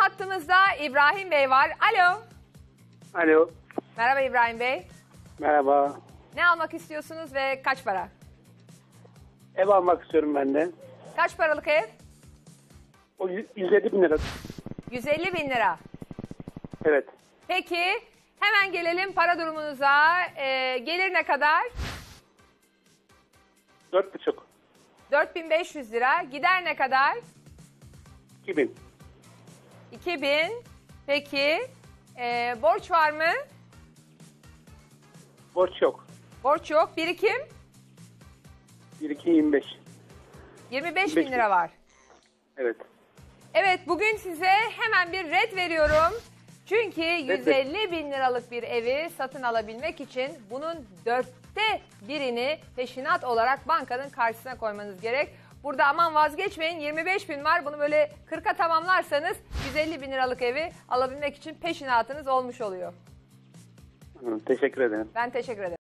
hattımızda İbrahim Bey var. Alo. Alo. Merhaba İbrahim Bey. Merhaba. Ne almak istiyorsunuz ve kaç para? Ev almak istiyorum ben de. Kaç paralık ev? O yü- 107 bin lira. 150 bin lira. Evet. Peki hemen gelelim para durumunuza. Ee, gelir ne kadar? 4,5. 4500 lira. Gider ne kadar? 2000. 2000. Peki ee, borç var mı? Borç yok. Borç yok. Birikim? 1 2 25. 25 bin 25 lira var. Evet. Evet bugün size hemen bir red veriyorum. Çünkü 150 bin liralık bir evi satın alabilmek için bunun dörtte birini peşinat olarak bankanın karşısına koymanız gerek. Burada aman vazgeçmeyin 25 bin var bunu böyle 40'a tamamlarsanız 150 bin liralık evi alabilmek için peşinatınız olmuş oluyor. Teşekkür ederim. Ben teşekkür ederim.